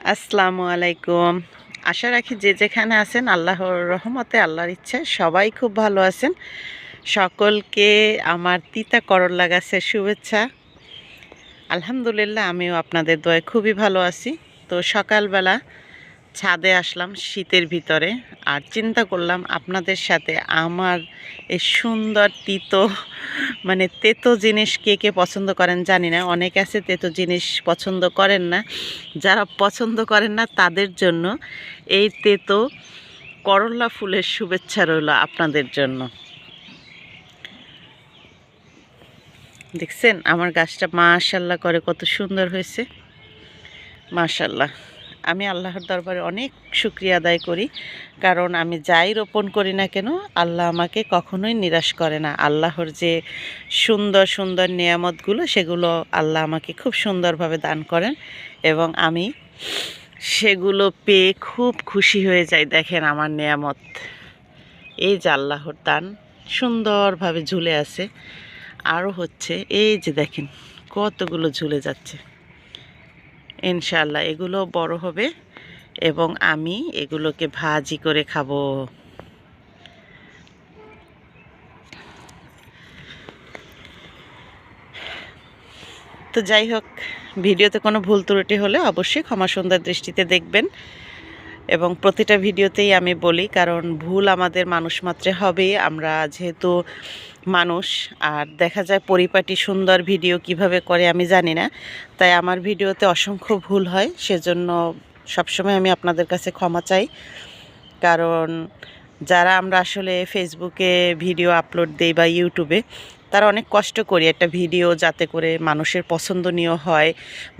আসসালামু আলাইকুম। আশা রাখি যে যেখানে আছেন, আল্লাহর রহমতে, আল্লাহর ইচ্ছায় সবাই খুব ভালো আছেন। সকলকে আমার তিতা করল্লা গাছের শুভেচ্ছা। আলহামদুলিল্লাহ, আমিও আপনাদের দয়ে খুবই ভালো আছি। তো সকালবেলা ছাদে আসলাম শীতের ভিতরে আর চিন্তা করলাম আপনাদের সাথে আমার এই সুন্দর তিতো মানে তেতো জিনিস কে কে পছন্দ করেন জানি না। অনেকে আছে তেতো জিনিস পছন্দ করেন না। যারা পছন্দ করেন না, তাদের জন্য এই তেতো করল্লা ফুলের শুভেচ্ছা রইল আপনাদের জন্য। দেখছেন? আমার গাছটা মাশাল্লাহ করে কত সুন্দর হয়েছে। মাশাল্লাহ। আমি আল্লাহর দরবারে অনেক শুক্রিয়া আদায় করি। কারণ আমি যাই রোপণ করি না কেন, আল্লাহ আমাকে কখনোই নিরাশ করে না। আল্লাহর যে সুন্দর সুন্দর নিয়ামতগুলো, সেগুলো আল্লাহ আমাকে খুব সুন্দরভাবে দান করেন এবং আমি সেগুলো পেয়ে খুব খুশি হয়ে যাই, দেখেন আমার নিয়ামত। এই যে আল্লাহর দান সুন্দরভাবে ঝুলে আছে। আরও হচ্ছে, এই যে দেখেন কতগুলো ঝুলে যাচ্ছে। ইনশাল্লাহ এগুলো বড় হবে এবং আমি এগুলোকে ভাজি করে খাব। তো যাই হোক, ভিডিওতে কোনো ভুল ত্রুটি হলে অবশ্যই ক্ষমা সুন্দর দৃষ্টিতে দেখবেন। এবং প্রতিটা ভিডিওতেই আমি বলি, কারণ ভুল আমাদের মানুষ মাত্রে হবে। আমরা যেহেতু মানুষ, আর দেখা যায় পরিপাটি সুন্দর ভিডিও কীভাবে করে আমি জানি না। তাই আমার ভিডিওতে অসংখ্য ভুল হয়, সেজন্য সবসময় আমি আপনাদের কাছে ক্ষমা চাই। কারণ যারা আমরা আসলে ফেসবুকে ভিডিও আপলোড দিই বা ইউটিউবে, তারা অনেক কষ্ট করি একটা ভিডিও যাতে করে মানুষের পছন্দনীয় হয়।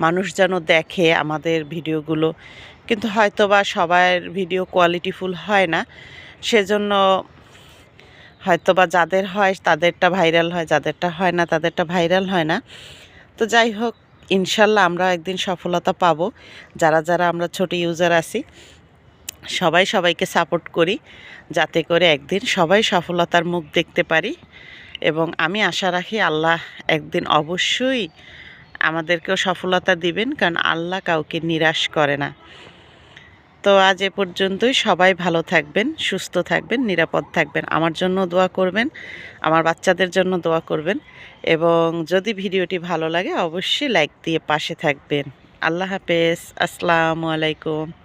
মানুষ যেন দেখে আমাদের ভিডিওগুলো। কিন্তু হয়তো বা সবার ভিডিও কোয়ালিটিফুল হয় না। সেজন্য হয়তো বা যাদের হয়, তাদেরটা ভাইরাল হয়, যাদেরটা হয় না, তাদেরটা ভাইরাল হয় না। তো যাই হোক, ইনশাল্লাহ আমরা একদিন সফলতা পাব। যারা যারা আমরা ছোট ইউজার আছি, সবাই সবাইকে সাপোর্ট করি, যাতে করে একদিন সবাই সফলতার মুখ দেখতে পারি। এবং আমি আশা রাখি আল্লাহ একদিন অবশ্যই আমাদেরকেও সফলতা দিবেন, কারণ আল্লাহ কাউকে নিরাশ করে না। তো আজ এ পর্যন্তই। সবাই ভালো থাকবেন, সুস্থ থাকবেন, নিরাপদ থাকবেন। আমার জন্য দোয়া করবেন, আমার বাচ্চাদের জন্য দোয়া করবেন এবং যদি ভিডিওটি ভালো লাগে অবশ্যই লাইক দিয়ে পাশে থাকবেন। আল্লাহ হাফেজ। আসসালামু আলাইকুম।